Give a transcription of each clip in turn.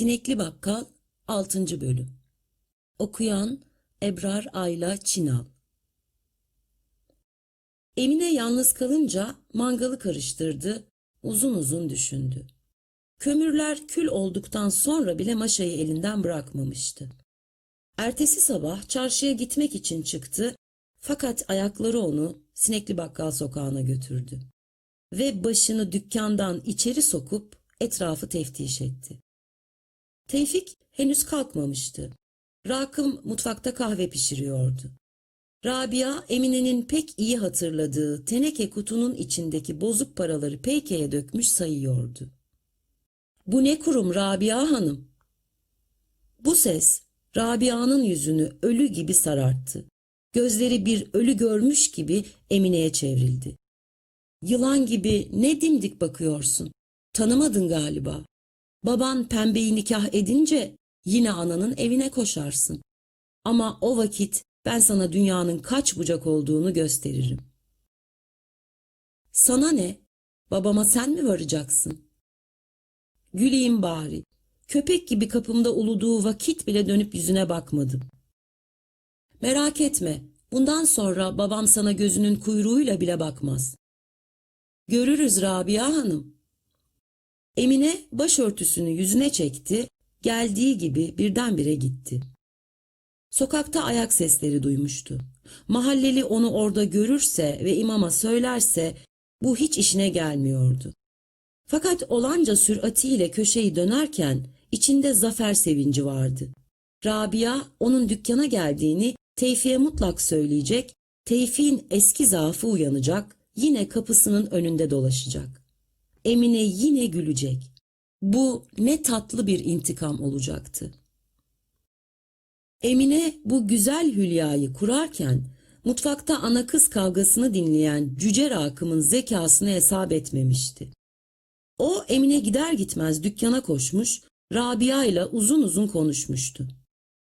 Sinekli Bakkal 6. Bölüm Okuyan Ebrar Ayla Çinal Emine yalnız kalınca mangalı karıştırdı, uzun uzun düşündü. Kömürler kül olduktan sonra bile maşayı elinden bırakmamıştı. Ertesi sabah çarşıya gitmek için çıktı fakat ayakları onu Sinekli Bakkal sokağına götürdü. Ve başını dükkandan içeri sokup etrafı teftiş etti. Tevfik henüz kalkmamıştı. Rakım mutfakta kahve pişiriyordu. Rabia, Emine'nin pek iyi hatırladığı teneke kutunun içindeki bozuk paraları peykeye dökmüş sayıyordu. Bu ne kurum Rabia Hanım? Bu ses Rabia'nın yüzünü ölü gibi sararttı. Gözleri bir ölü görmüş gibi Emine'ye çevrildi. Yılan gibi ne dimdik bakıyorsun? Tanımadın galiba. Baban pembeyi nikah edince yine ananın evine koşarsın. Ama o vakit ben sana dünyanın kaç bucak olduğunu gösteririm. Sana ne? Babama sen mi varacaksın? Güleyim bari. Köpek gibi kapımda uluduğu vakit bile dönüp yüzüne bakmadım. Merak etme, bundan sonra babam sana gözünün kuyruğuyla bile bakmaz. Görürüz Rabia Hanım. Emine başörtüsünü yüzüne çekti, geldiği gibi birdenbire gitti. Sokakta ayak sesleri duymuştu. Mahalleli onu orada görürse ve imama söylerse bu hiç işine gelmiyordu. Fakat olanca süratiyle köşeyi dönerken içinde zafer sevinci vardı. Rabia onun dükkana geldiğini Tevfik'e mutlak söyleyecek, Tevfik'in eski zaafı uyanacak, yine kapısının önünde dolaşacak. Emine yine gülecek. Bu ne tatlı bir intikam olacaktı. Emine bu güzel hülyayı kurarken mutfakta ana kız kavgasını dinleyen Cüce Rakım'ın zekasını hesap etmemişti. O Emine gider gitmez dükkana koşmuş, Rabia ile uzun uzun konuşmuştu.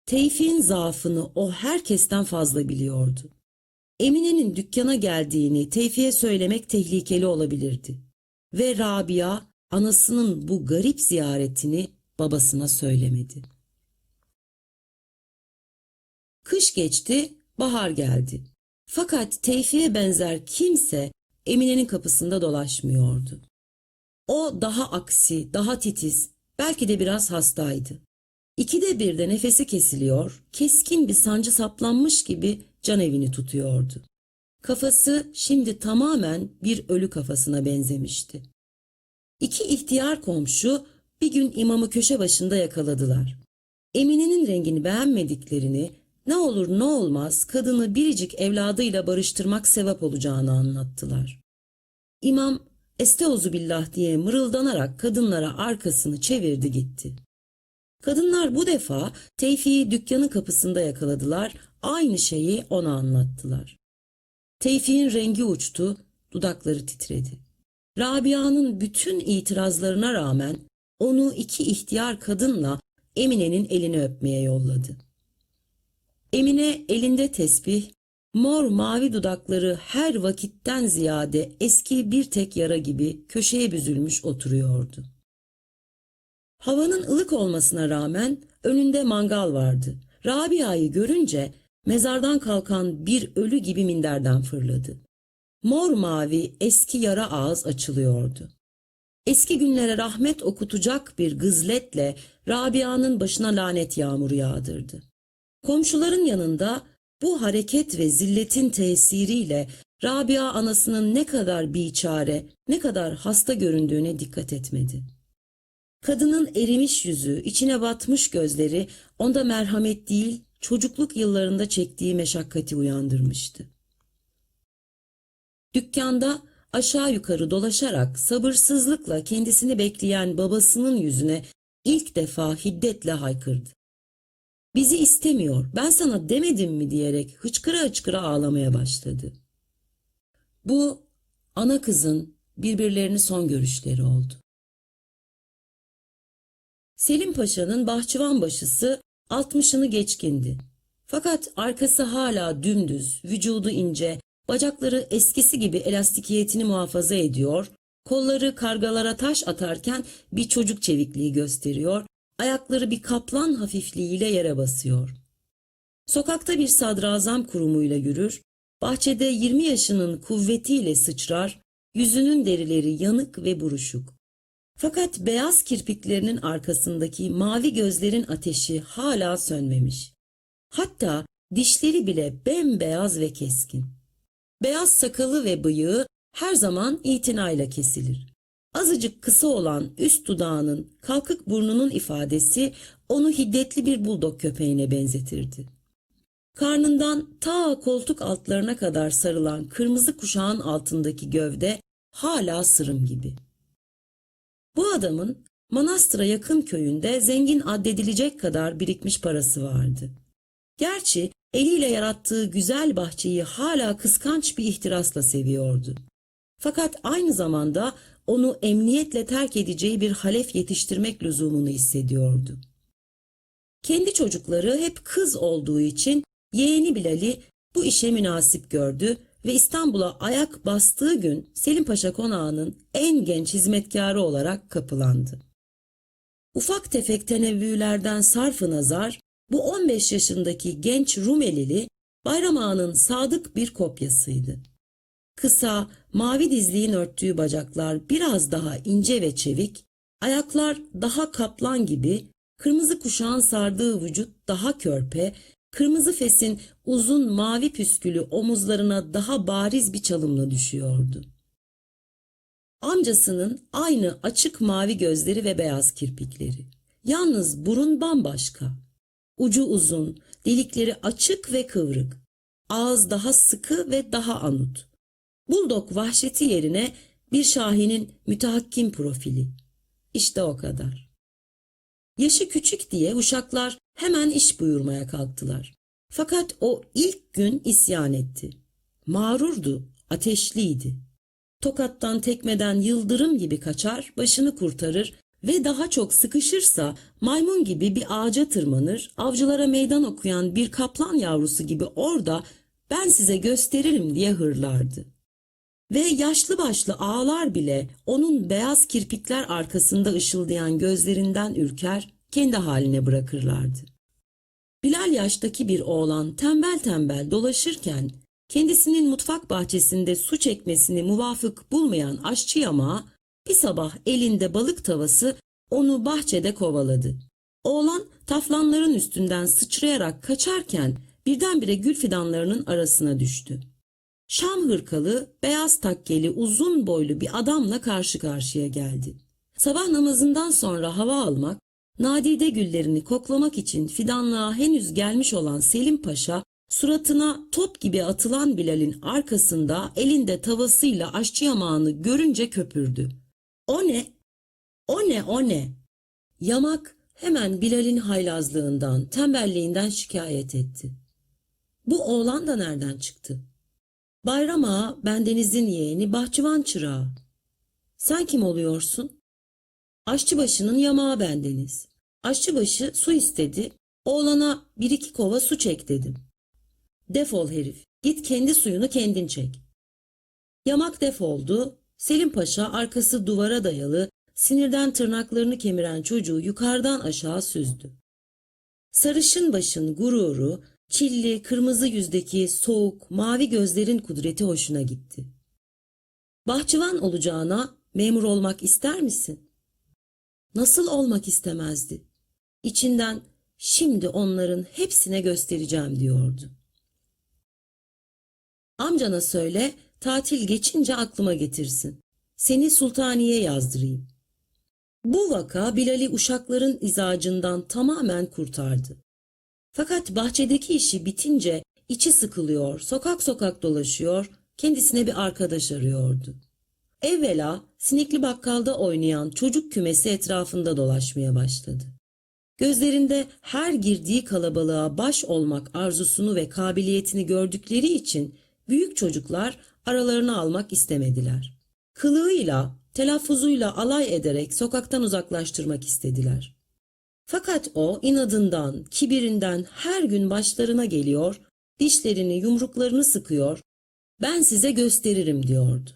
Tevfik'in zaafını o herkesten fazla biliyordu. Emine'nin dükkana geldiğini Tevfik'e söylemek tehlikeli olabilirdi. Ve Rabia anasının bu garip ziyaretini babasına söylemedi. Kış geçti, bahar geldi. Fakat Tevfik'e benzer kimse Emine'nin kapısında dolaşmıyordu. O daha aksi, daha titiz, belki de biraz hastaydı. İkide bir de nefesi kesiliyor, keskin bir sancı saplanmış gibi can evini tutuyordu. Kafası şimdi tamamen bir ölü kafasına benzemişti. İki ihtiyar komşu bir gün imamı köşe başında yakaladılar. Emine'nin rengini beğenmediklerini, ne olur ne olmaz kadını biricik evladıyla barıştırmak sevap olacağını anlattılar. İmam Esteuzu billah diye mırıldanarak kadınlara arkasını çevirdi gitti. Kadınlar bu defa Tevfik'i dükkanın kapısında yakaladılar, aynı şeyi ona anlattılar. Tevfik'in rengi uçtu, dudakları titredi. Rabia'nın bütün itirazlarına rağmen onu iki ihtiyar kadınla Emine'nin elini öpmeye yolladı. Emine elinde tesbih, mor mavi dudakları her vakitten ziyade eski bir tek yara gibi köşeye büzülmüş oturuyordu. Havanın ılık olmasına rağmen önünde mangal vardı. Rabia'yı görünce mezardan kalkan bir ölü gibi minderden fırladı. Mor mavi eski yara ağız açılıyordu. Eski günlere rahmet okutacak bir gızletle Rabia'nın başına lanet yağmuru yağdırdı. Komşuların yanında bu hareket ve zilletin tesiriyle Rabia anasının ne kadar biçare, ne kadar hasta göründüğüne dikkat etmedi. Kadının erimiş yüzü, içine batmış gözleri onda merhamet değil, çocukluk yıllarında çektiği meşakkati uyandırmıştı. Dükkanda aşağı yukarı dolaşarak sabırsızlıkla kendisini bekleyen babasının yüzüne ilk defa hiddetle haykırdı. Bizi istemiyor, ben sana demedim mi diyerek hıçkıra hıçkıra ağlamaya başladı. Bu ana kızın birbirlerini son görüşleri oldu. Selim Paşa'nın bahçıvan başısı altmışını geçkindi. Fakat arkası hala dümdüz, vücudu ince, bacakları eskisi gibi elastikiyetini muhafaza ediyor, kolları kargalara taş atarken bir çocuk çevikliği gösteriyor, ayakları bir kaplan hafifliğiyle yere basıyor. Sokakta bir sadrazam kurumuyla yürür, bahçede 20 yaşının kuvvetiyle sıçrar, yüzünün derileri yanık ve buruşuk. Fakat beyaz kirpiklerinin arkasındaki mavi gözlerin ateşi hala sönmemiş. Hatta dişleri bile bembeyaz ve keskin. Beyaz sakalı ve bıyığı her zaman itinayla kesilir. Azıcık kısa olan üst dudağının, kalkık burnunun ifadesi onu hiddetli bir buldog köpeğine benzetirdi. Karnından ta koltuk altlarına kadar sarılan kırmızı kuşağın altındaki gövde hala sırım gibi. Bu adamın manastıra yakın köyünde zengin addedilecek kadar birikmiş parası vardı. Gerçi eliyle yarattığı güzel bahçeyi hala kıskanç bir ihtirasla seviyordu. Fakat aynı zamanda onu emniyetle terk edeceği bir halef yetiştirmek lüzumunu hissediyordu. Kendi çocukları hep kız olduğu için yeğeni Bilal'i bu işe münasip gördü ve İstanbul'a ayak bastığı gün Selim Paşa konağının en genç hizmetkarı olarak kapılandı. Ufak tefek tenevvülerden sarfı nazar, bu 15 yaşındaki genç Rumelili Bayram Ağa'nın sadık bir kopyasıydı. Kısa, mavi dizliğin örttüğü bacaklar biraz daha ince ve çevik, ayaklar daha kaplan gibi, kırmızı kuşağın sardığı vücut daha körpe, kırmızı fesin uzun mavi püskülü omuzlarına daha bariz bir çalımla düşüyordu. Amcasının aynı açık mavi gözleri ve beyaz kirpikleri. Yalnız burun bambaşka. Ucu uzun, delikleri açık ve kıvrık. Ağız daha sıkı ve daha anut. Buldog vahşeti yerine bir şahinin mütehakkim profili. İşte o kadar. Yaşı küçük diye uşaklar hemen iş buyurmaya kalktılar. Fakat o ilk gün isyan etti. Mağrurdu, ateşliydi. Tokattan tekmeden yıldırım gibi kaçar, başını kurtarır ve daha çok sıkışırsa maymun gibi bir ağaca tırmanır, avcılara meydan okuyan bir kaplan yavrusu gibi orada ben size gösteririm diye hırlardı. Ve yaşlı başlı ağlar bile onun beyaz kirpikler arkasında ışıldayan gözlerinden ürker, kendi haline bırakırlardı. Bilal yaştaki bir oğlan tembel tembel dolaşırken kendisinin mutfak bahçesinde su çekmesini muvafık bulmayan aşçı yamağı bir sabah elinde balık tavası onu bahçede kovaladı. Oğlan taflanların üstünden sıçrayarak kaçarken birdenbire gül fidanlarının arasına düştü. Şam hırkalı, beyaz takkeli, uzun boylu bir adamla karşı karşıya geldi. Sabah namazından sonra hava almak, nadide güllerini koklamak için fidanlığa henüz gelmiş olan Selim Paşa, suratına top gibi atılan Bilal'in arkasında elinde tavasıyla aşçı yamağını görünce köpürdü. O ne? O ne o ne? Yamak hemen Bilal'in haylazlığından, tembelliğinden şikayet etti. Bu oğlan da nereden çıktı? Bayram Ağa bendenizin yeğeni bahçıvan çırağı. Sen kim oluyorsun? Aşçıbaşının yamağı bendeniz. Aşçıbaşı su istedi. Oğlana bir iki kova su çek dedim. Defol herif. Git kendi suyunu kendin çek. Yamak defoldu. Selim Paşa arkası duvara dayalı, sinirden tırnaklarını kemiren çocuğu yukarıdan aşağı süzdü. Sarışın başın gururu, çilli, kırmızı yüzdeki soğuk, mavi gözlerin kudreti hoşuna gitti. Bahçıvan olacağına memur olmak ister misin? Nasıl olmak istemezdi? İçinden şimdi onların hepsine göstereceğim diyordu. Amcana söyle, tatil geçince aklıma getirsin. Seni sultaniye yazdırayım. Bu vaka Bilal'i uşakların izacından tamamen kurtardı. Fakat bahçedeki işi bitince içi sıkılıyor, sokak sokak dolaşıyor, kendisine bir arkadaş arıyordu. Evvela sinekli bakkalda oynayan çocuk kümesi etrafında dolaşmaya başladı. Gözlerinde her girdiği kalabalığa baş olmak arzusunu ve kabiliyetini gördükleri için büyük çocuklar aralarına almak istemediler. Kılığıyla, telaffuzuyla alay ederek sokaktan uzaklaştırmak istediler. Fakat o inadından, kibirinden her gün başlarına geliyor, dişlerini, yumruklarını sıkıyor, ben size gösteririm diyordu.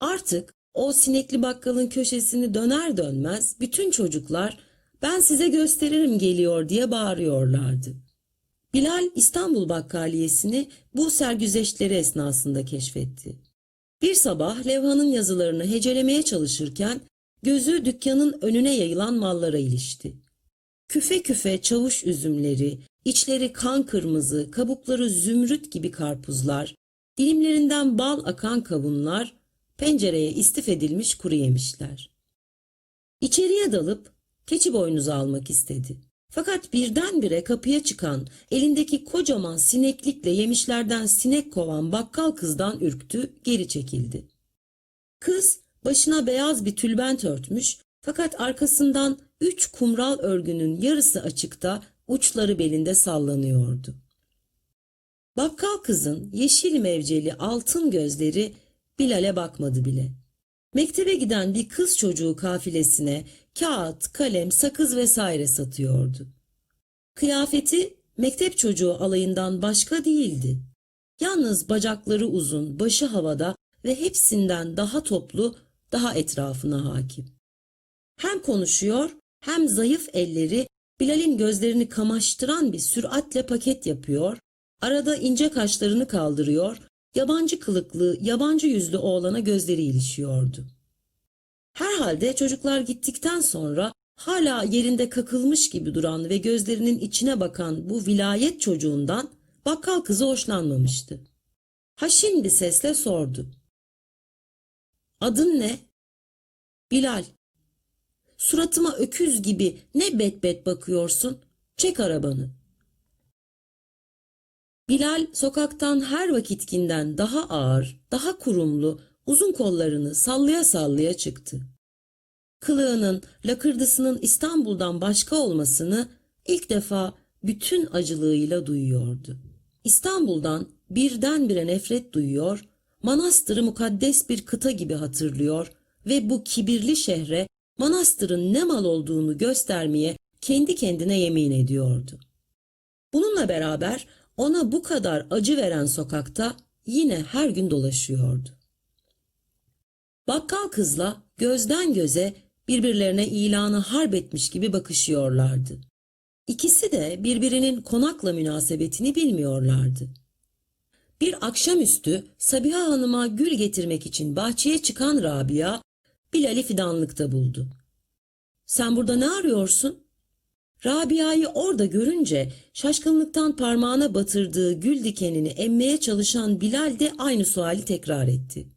Artık o sinekli bakkalın köşesini döner dönmez bütün çocuklar ben size gösteririm geliyor diye bağırıyorlardı. Bilal İstanbul Bakkaliyesini bu sergüzeştleri esnasında keşfetti. Bir sabah levhanın yazılarını hecelemeye çalışırken gözü dükkanın önüne yayılan mallara ilişti. Küfe küfe çavuş üzümleri, içleri kan kırmızı, kabukları zümrüt gibi karpuzlar, dilimlerinden bal akan kavunlar, pencereye istif edilmiş kuru yemişler. İçeriye dalıp keçi boynuzu almak istedi. Fakat birdenbire kapıya çıkan, elindeki kocaman sineklikle yemişlerden sinek kovan bakkal kızdan ürktü, geri çekildi. Kız başına beyaz bir tülbent örtmüş fakat arkasından üç kumral örgünün yarısı açıkta uçları belinde sallanıyordu. Bakkal kızın yeşil mevceli altın gözleri Bilal'e bakmadı bile. Mektebe giden bir kız çocuğu kafilesine kağıt, kalem, sakız vesaire satıyordu. Kıyafeti mektep çocuğu alayından başka değildi. Yalnız bacakları uzun, başı havada ve hepsinden daha toplu, daha etrafına hakim. Hem konuşuyor hem zayıf elleri Bilal'in gözlerini kamaştıran bir süratle paket yapıyor, arada ince kaşlarını kaldırıyor, yabancı kılıklı, yabancı yüzlü oğlana gözleri ilişiyordu. Herhalde çocuklar gittikten sonra hala yerinde kakılmış gibi duran ve gözlerinin içine bakan bu vilayet çocuğundan bakkal kızı hoşlanmamıştı. Haşin bir sesle sordu. Adın ne? Bilal. Suratıma öküz gibi ne bet bet bakıyorsun? Çek arabanı. Bilal sokaktan her vakitkinden daha ağır, daha kurumlu, uzun kollarını sallaya sallaya çıktı. Kılığının, lakırdısının İstanbul'dan başka olmasını ilk defa bütün acılığıyla duyuyordu. İstanbul'dan birdenbire nefret duyuyor, manastırı mukaddes bir kıta gibi hatırlıyor ve bu kibirli şehre manastırın ne mal olduğunu göstermeye kendi kendine yemin ediyordu. Bununla beraber ona bu kadar acı veren sokakta yine her gün dolaşıyordu. Bakkal kızla gözden göze birbirlerine ilanı harp etmiş gibi bakışıyorlardı. İkisi de birbirinin konakla münasebetini bilmiyorlardı. Bir akşamüstü Sabiha Hanım'a gül getirmek için bahçeye çıkan Rabia, Bilal'i fidanlıkta buldu. Sen burada ne arıyorsun? Rabia'yı orada görünce şaşkınlıktan parmağına batırdığı gül dikenini emmeye çalışan Bilal de aynı suali tekrar etti.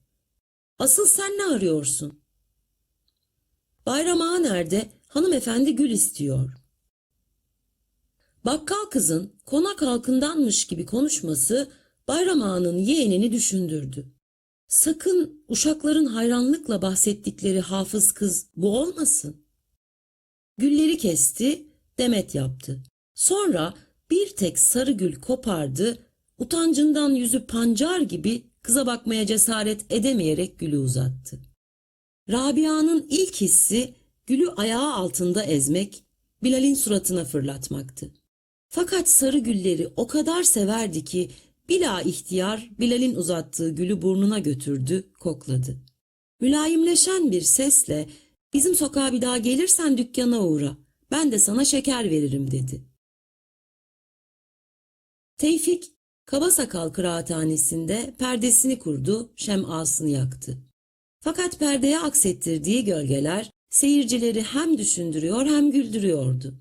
Asıl sen ne arıyorsun? Bayram Ağa nerede? Hanımefendi gül istiyor. Bakkal kızın konak halkındanmış gibi konuşması Bayram Ağa'nın yeğenini düşündürdü. Sakın uşakların hayranlıkla bahsettikleri hafız kız bu olmasın. Gülleri kesti, demet yaptı. Sonra bir tek sarı gül kopardı, utancından yüzü pancar gibi kıza bakmaya cesaret edemeyerek gülü uzattı. Rabia'nın ilk hissi gülü ayağı altında ezmek, Bilal'in suratına fırlatmaktı. Fakat sarı gülleri o kadar severdi ki bila ihtiyar Bilal'in uzattığı gülü burnuna götürdü, kokladı. Mülayimleşen bir sesle bizim sokağa bir daha gelirsen dükkana uğra, ben de sana şeker veririm dedi. Tevfik, Kabasakal kıraathanesinde perdesini kurdu, şemasını yaktı. Fakat perdeye aksettirdiği gölgeler seyircileri hem düşündürüyor hem güldürüyordu.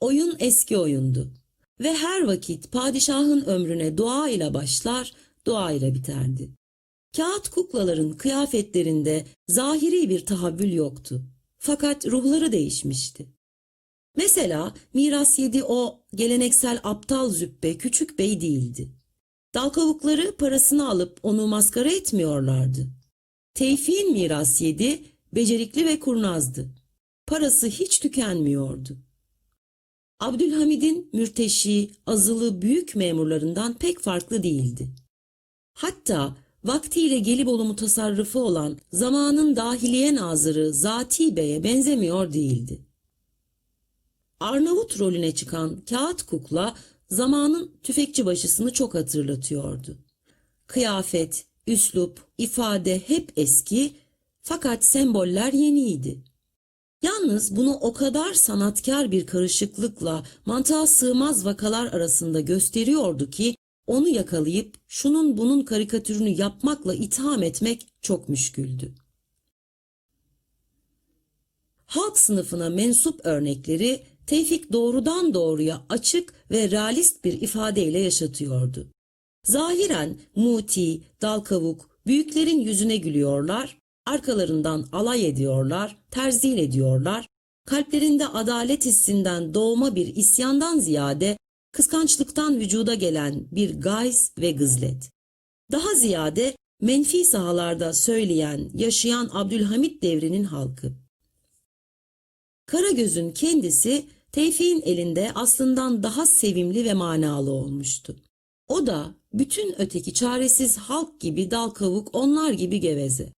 Oyun eski oyundu ve her vakit padişahın ömrüne dua ile başlar, dua ile biterdi. Kağıt kuklaların kıyafetlerinde zahiri bir tahabbül yoktu. Fakat ruhları değişmişti. Mesela miras yedi o geleneksel aptal züppe küçük bey değildi. Dal kavukları parasını alıp onu maskara etmiyorlardı. Tevfik'in miras yedi, becerikli ve kurnazdı. Parası hiç tükenmiyordu. Abdülhamid'in mürteşi, azılı büyük memurlarından pek farklı değildi. Hatta vaktiyle Gelibolu mutasarrıfı olan zamanın dahiliye nazırı Zati Bey'e benzemiyor değildi. Arnavut rolüne çıkan kağıt kukla zamanın tüfekçi başısını çok hatırlatıyordu. Kıyafet, üslup, ifade hep eski fakat semboller yeniydi. Yalnız bunu o kadar sanatkar bir karışıklıkla mantığa sığmaz vakalar arasında gösteriyordu ki onu yakalayıp şunun bunun karikatürünü yapmakla itham etmek çok müşküldü. Halk sınıfına mensup örnekleri Tevfik doğrudan doğruya açık ve realist bir ifadeyle yaşatıyordu. Zahiren muti, dal kavuk, büyüklerin yüzüne gülüyorlar, arkalarından alay ediyorlar, terzil ediyorlar, kalplerinde adalet hissinden doğma bir isyandan ziyade kıskançlıktan vücuda gelen bir gayz ve gızlet. Daha ziyade menfi sahalarda söyleyen, yaşayan Abdülhamit devrinin halkı. Karagöz'ün kendisi Tevfik'in elinde aslından daha sevimli ve manalı olmuştu. O da bütün öteki çaresiz halk gibi dal kavuk onlar gibi geveze.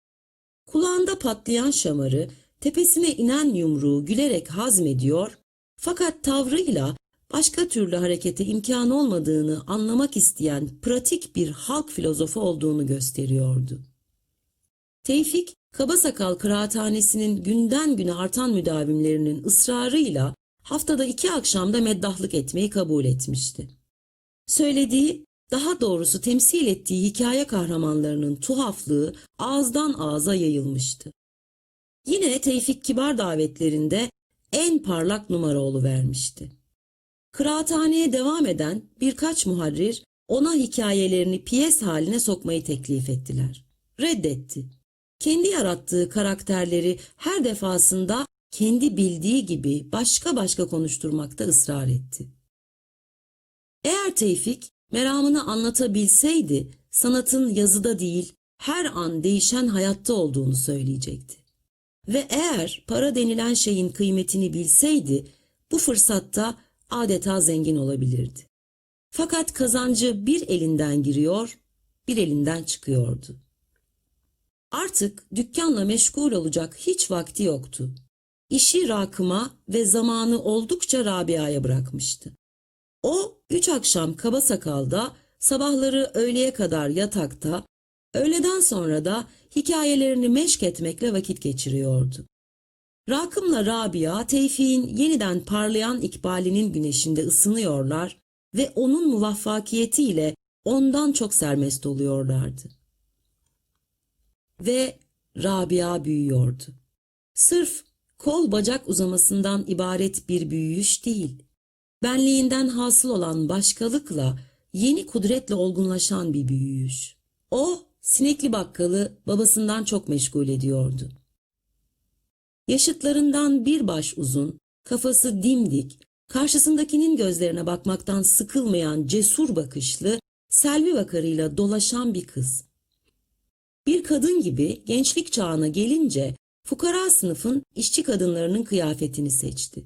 Kulağında patlayan şamarı, tepesine inen yumruğu gülerek hazmediyor fakat tavrıyla başka türlü harekete imkan olmadığını anlamak isteyen pratik bir halk filozofu olduğunu gösteriyordu. Tevfik, Kabasakal Kıraathanesi'nin günden güne artan müdavimlerinin ısrarıyla haftada iki akşamda meddahlık etmeyi kabul etmişti. Söylediği, daha doğrusu temsil ettiği hikaye kahramanlarının tuhaflığı ağızdan ağza yayılmıştı. Yine Tevfik Kibar davetlerinde en parlak numara vermişti. Kıraathaneye devam eden birkaç muharrir ona hikayelerini piyes haline sokmayı teklif ettiler. Reddetti. Kendi yarattığı karakterleri her defasında kendi bildiği gibi başka başka konuşturmakta ısrar etti. Eğer Tevfik meramını anlatabilseydi sanatın yazıda değil her an değişen hayatta olduğunu söyleyecekti. Ve eğer para denilen şeyin kıymetini bilseydi bu fırsatta adeta zengin olabilirdi. Fakat kazancı bir elinden giriyor, bir elinden çıkıyordu. Artık dükkanla meşgul olacak hiç vakti yoktu. İşi Rakım'a ve zamanı oldukça Rabia'ya bırakmıştı. O üç akşam kaba sakalda, sabahları öğleye kadar yatakta, öğleden sonra da hikayelerini meşk etmekle vakit geçiriyordu. Rakım'la Rabia, Tevfik'in yeniden parlayan ikbalinin güneşinde ısınıyorlar ve onun muvaffakiyetiyle ondan çok sermest oluyorlardı. Ve Rabia büyüyordu. Sırf kol bacak uzamasından ibaret bir büyüyüş değil. Benliğinden hasıl olan başkalıkla yeni kudretle olgunlaşan bir büyüyüş. O sinekli bakkalı babasından çok meşgul ediyordu. Yaşıtlarından bir baş uzun, kafası dimdik, karşısındakinin gözlerine bakmaktan sıkılmayan cesur bakışlı, selvi vakarıyla dolaşan bir kız. Bir kadın gibi gençlik çağına gelince fukara sınıfın işçi kadınlarının kıyafetini seçti.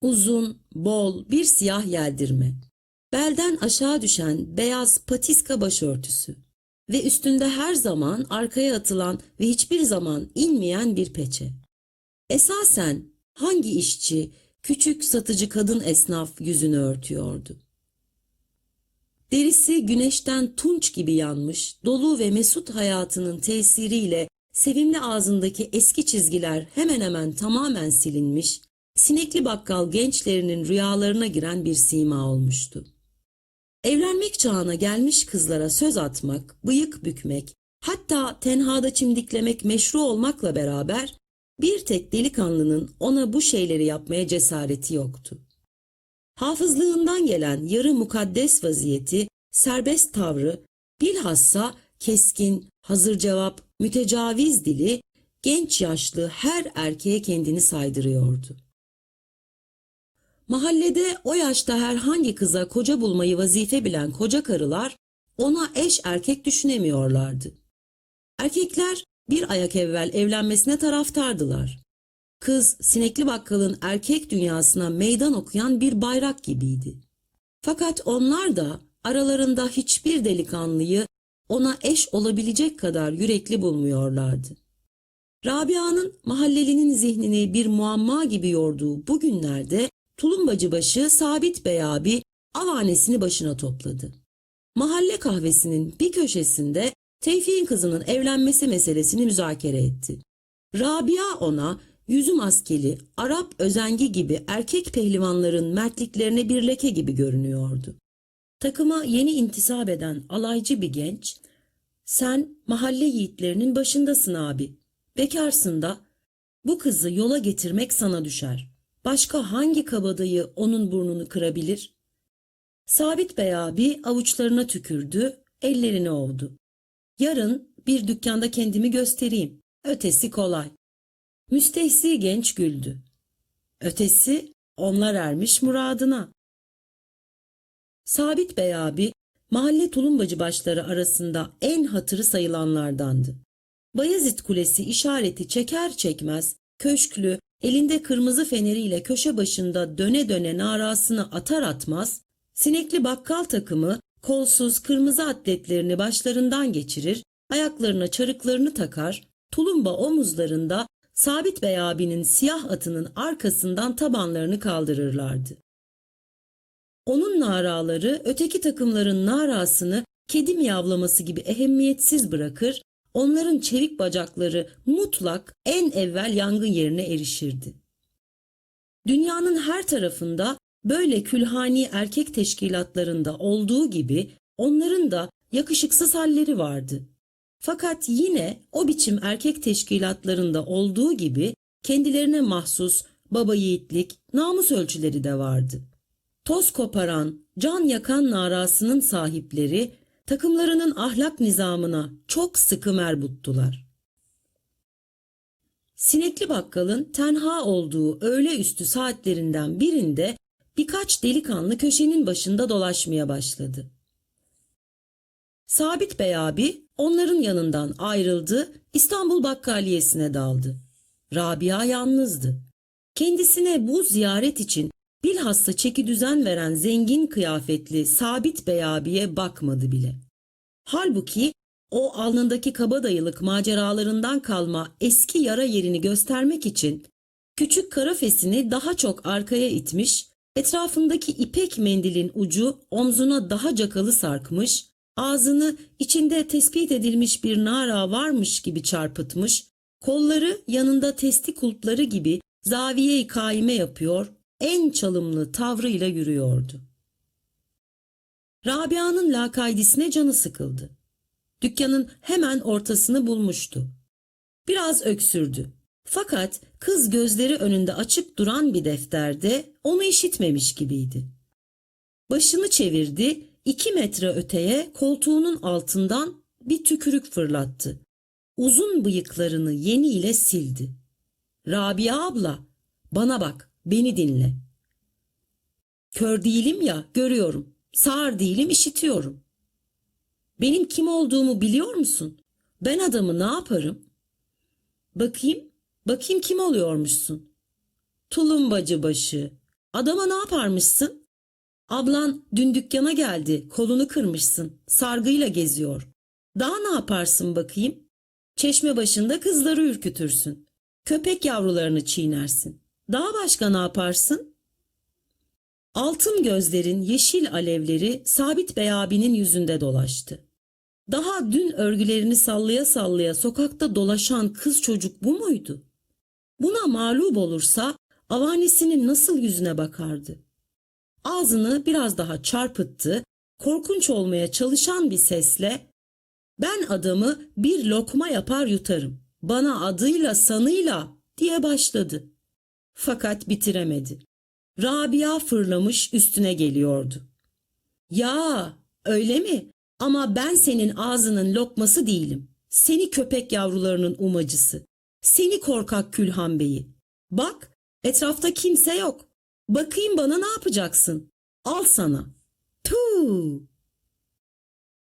Uzun, bol bir siyah yeldirme, belden aşağı düşen beyaz patiska başörtüsü ve üstünde her zaman arkaya atılan ve hiçbir zaman inmeyen bir peçe. Esasen hangi işçi, küçük satıcı kadın esnaf yüzünü örtüyordu? Derisi güneşten tunç gibi yanmış, dolu ve mesut hayatının tesiriyle sevimli ağzındaki eski çizgiler hemen hemen tamamen silinmiş, sinekli bakkal gençlerinin rüyalarına giren bir sima olmuştu. Evlenmek çağına gelmiş kızlara söz atmak, bıyık bükmek, hatta tenhada çimdiklemek meşru olmakla beraber bir tek delikanlının ona bu şeyleri yapmaya cesareti yoktu. Hafızlığından gelen yarı mukaddes vaziyeti, serbest tavrı, bilhassa keskin, hazır cevap, mütecaviz dili genç yaşlı her erkeğe kendini saydırıyordu. Mahallede o yaşta herhangi kıza koca bulmayı vazife bilen koca karılar ona eş erkek düşünemiyorlardı. Erkekler bir ayak evvel evlenmesine taraftardılar. Kız sinekli bakkalın erkek dünyasına meydan okuyan bir bayrak gibiydi. Fakat onlar da aralarında hiçbir delikanlıyı ona eş olabilecek kadar yürekli bulmuyorlardı. Rabia'nın mahallelinin zihnini bir muamma gibi yorduğu bu günlerde tulumbacıbaşı Sabit Bey abi avanesini başına topladı. Mahalle kahvesinin bir köşesinde Tevfik'in kızının evlenmesi meselesini müzakere etti. Rabia ona yüzü maskeli, Arap özengi gibi erkek pehlivanların mertliklerine bir leke gibi görünüyordu. Takıma yeni intisap eden alaycı bir genç, sen mahalle yiğitlerinin başındasın abi. Bekarsın da. Bu kızı yola getirmek sana düşer. Başka hangi kabadayı onun burnunu kırabilir? Sabit Bey abi avuçlarına tükürdü, ellerini ovdu. Yarın bir dükkanda kendimi göstereyim. Ötesi kolay. Müstehsi genç güldü. Ötesi onlar ermiş muradına. Sabit Bey abi mahalle tulumbacı başları arasında en hatırı sayılanlardandı. Bayezid Kulesi işareti çeker çekmez, köşklü, elinde kırmızı feneriyle köşe başında döne döne narasını atar atmaz, sinekli bakkal takımı kolsuz kırmızı atletlerini başlarından geçirir, ayaklarına çarıklarını takar, tulumba omuzlarında Sabit Bey abinin siyah atının arkasından tabanlarını kaldırırlardı. Onun naraları öteki takımların narasını kedi miyavlaması gibi ehemmiyetsiz bırakır, onların çevik bacakları mutlak en evvel yangın yerine erişirdi. Dünyanın her tarafında böyle külhani erkek teşkilatlarında olduğu gibi onların da yakışıksız halleri vardı. Fakat yine o biçim erkek teşkilatlarında olduğu gibi kendilerine mahsus baba yiğitlik, namus ölçüleri de vardı. Toz koparan, can yakan narasının sahipleri takımlarının ahlak nizamına çok sıkı merbuttular. Sinekli bakkalın tenha olduğu öğle üstü saatlerinden birinde birkaç delikanlı köşenin başında dolaşmaya başladı. Sabit Bey abi onların yanından ayrıldı, İstanbul Bakkaliyesi'ne daldı. Rabia yalnızdı. Kendisine bu ziyaret için bilhassa çeki düzen veren zengin kıyafetli Sabit Bey abiye bakmadı bile. Halbuki o alnındaki kabadayılık maceralarından kalma eski yara yerini göstermek için küçük karafesini daha çok arkaya itmiş, etrafındaki ipek mendilin ucu omzuna daha cakalı sarkmış, ağzını içinde tespit edilmiş bir nara varmış gibi çarpıtmış, kolları yanında testi kulpları gibi zaviye-i kaime yapıyor, en çalımlı tavrıyla yürüyordu. Rabia'nın lakaydisine canı sıkıldı. Dükkanın hemen ortasını bulmuştu. Biraz öksürdü. Fakat kız gözleri önünde açık duran bir defterde onu işitmemiş gibiydi. Başını çevirdi, iki metre öteye koltuğunun altından bir tükürük fırlattı. Uzun bıyıklarını yeniyle sildi. Rabia abla, bana bak, beni dinle. Kör değilim ya, görüyorum. Sağır değilim, işitiyorum. Benim kim olduğumu biliyor musun? Ben adamı ne yaparım? Bakayım, bakayım kim oluyormuşsun? Tulumbacı başı. Adama ne yaparmışsın? Ablan dün dükkana geldi, kolunu kırmışsın, sargıyla geziyor. Daha ne yaparsın bakayım? Çeşme başında kızları ürkütürsün. Köpek yavrularını çiğnersin. Daha başka ne yaparsın? Altın gözlerin yeşil alevleri Sabit Bey abinin yüzünde dolaştı. Daha dün örgülerini sallaya sallaya sokakta dolaşan kız çocuk bu muydu? Buna mağlup olursa avanesinin nasıl yüzüne bakardı? Ağzını biraz daha çarpıttı, korkunç olmaya çalışan bir sesle ben adamı bir lokma yapar yutarım. Bana adıyla sanıyla diye başladı. Fakat bitiremedi. Rabia fırlamış üstüne geliyordu. Ya öyle mi? Ama ben senin ağzının lokması değilim. Seni köpek yavrularının umacısı. Seni korkak Külhan Bey'i. Bak etrafta kimse yok. Bakayım bana ne yapacaksın? Al sana. Tuu.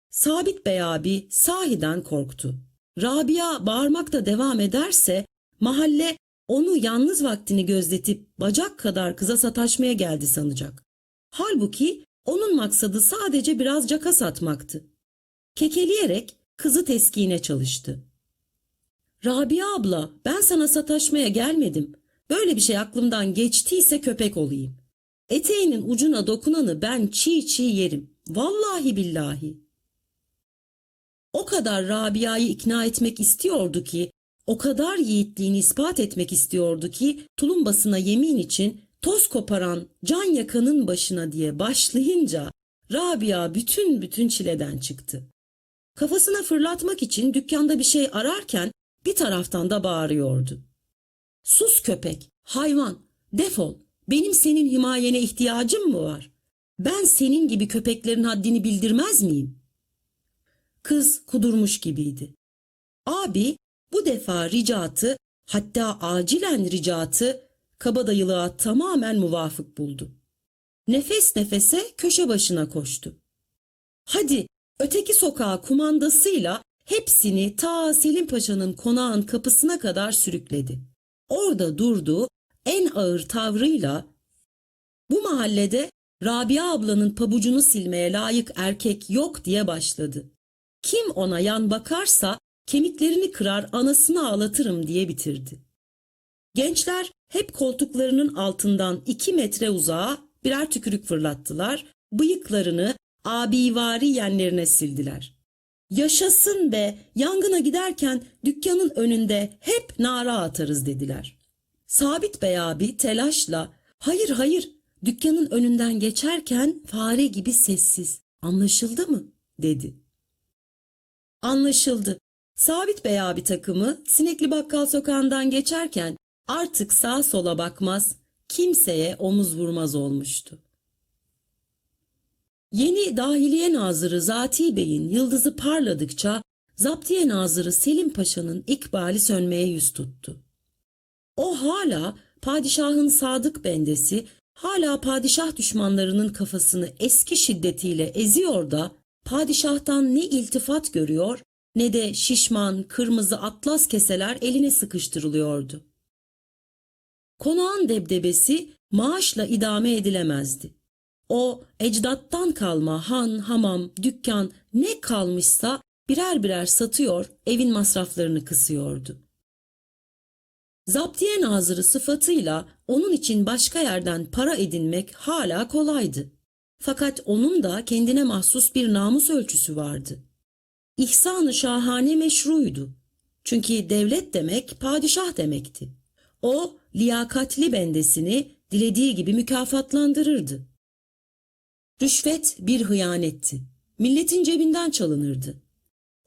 Sabit Bey abi sahiden korktu. Rabia bağırmakta devam ederse mahalle onu yalnız vaktini gözletip bacak kadar kıza sataşmaya geldi sanacak. Halbuki onun maksadı sadece biraz caka satmaktı. Kekeleyerek kızı teskine çalıştı. Rabia abla ben sana sataşmaya gelmedim. Böyle bir şey aklımdan geçtiyse köpek olayım. Eteğinin ucuna dokunanı ben çiğ çiğ yerim. Vallahi billahi. O kadar Rabia'yı ikna etmek istiyordu ki o kadar yiğitliğini ispat etmek istiyordu ki tulumbasına yemin için toz koparan can yakanın başına diye başlayınca Rabia bütün bütün çileden çıktı. Kafasına fırlatmak için dükkanda bir şey ararken bir taraftan da bağırıyordu. Sus köpek, hayvan, defol. Benim senin himayene ihtiyacım mı var? Ben senin gibi köpeklerin haddini bildirmez miyim? Kız kudurmuş gibiydi. Abi bu defa ricatı hatta acilen ricatı kabadayılığa tamamen muvafık buldu. Nefes nefese köşe başına koştu. Hadi öteki sokağa kumandasıyla hepsini ta Selim Paşa'nın konağın kapısına kadar sürükledi. Orada durdu, en ağır tavrıyla bu mahallede Rabia ablanın pabucunu silmeye layık erkek yok diye başladı. Kim ona yan bakarsa kemiklerini kırar anasını ağlatırım diye bitirdi. Gençler hep koltuklarının altından iki metre uzağa birer tükürük fırlattılar, bıyıklarını abivari yenlerine sildiler. Yaşasın be, yangına giderken dükkanın önünde hep nara atarız dediler. Sabit Bey abi telaşla, hayır hayır, dükkanın önünden geçerken fare gibi sessiz, anlaşıldı mı? dedi. Anlaşıldı. Sabit Bey abi takımı Sinekli Bakkal sokağından geçerken artık sağa sola bakmaz, kimseye omuz vurmaz olmuştu. Yeni Dahiliye Nazırı Zati Bey'in yıldızı parladıkça Zaptiye Nazırı Selim Paşa'nın ikbali sönmeye yüz tuttu. O hala padişahın sadık bendesi, hala padişah düşmanlarının kafasını eski şiddetiyle eziyor da padişahtan ne iltifat görüyor ne de şişman kırmızı atlas keseler eline sıkıştırılıyordu. Konağın debdebesi maaşla idame edilemezdi. O ecdattan kalma han, hamam, dükkan ne kalmışsa birer birer satıyor, evin masraflarını kısıyordu. Zaptiye nazırı sıfatıyla onun için başka yerden para edinmek hala kolaydı. Fakat onun da kendine mahsus bir namus ölçüsü vardı. İhsan-ı şahane meşruydu. Çünkü devlet demek padişah demekti. O liyakatli bendesini dilediği gibi mükafatlandırırdı. Rüşvet bir hıyanetti. Milletin cebinden çalınırdı.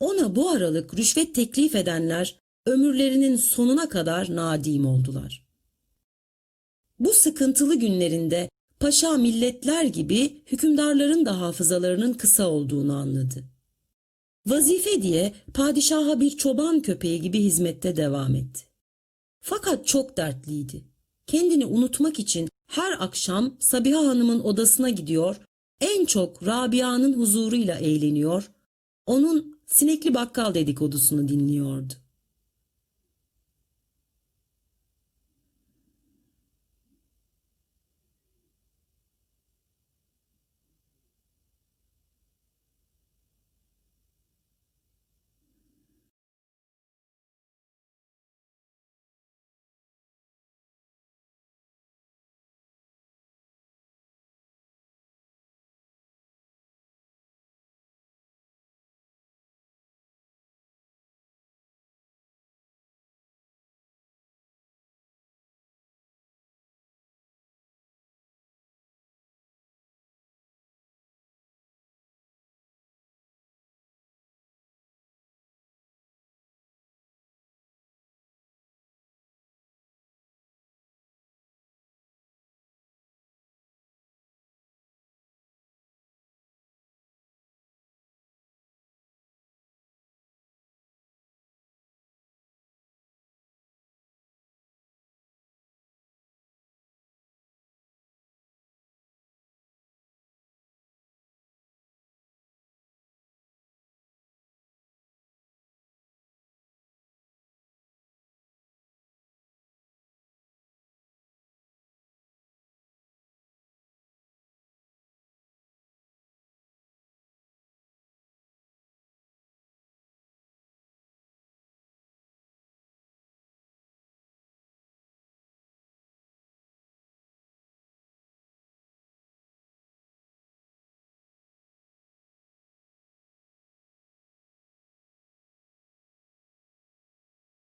Ona bu aralık rüşvet teklif edenler ömürlerinin sonuna kadar nadim oldular. Bu sıkıntılı günlerinde paşa milletler gibi hükümdarların da hafızalarının kısa olduğunu anladı. Vazife diye padişaha bir çoban köpeği gibi hizmette devam etti. Fakat çok dertliydi. Kendini unutmak için her akşam Sabiha Hanım'ın odasına gidiyor, en çok Rabia'nın huzuruyla eğleniyor, onun sinekli bakkal dedikodusunu dinliyordu.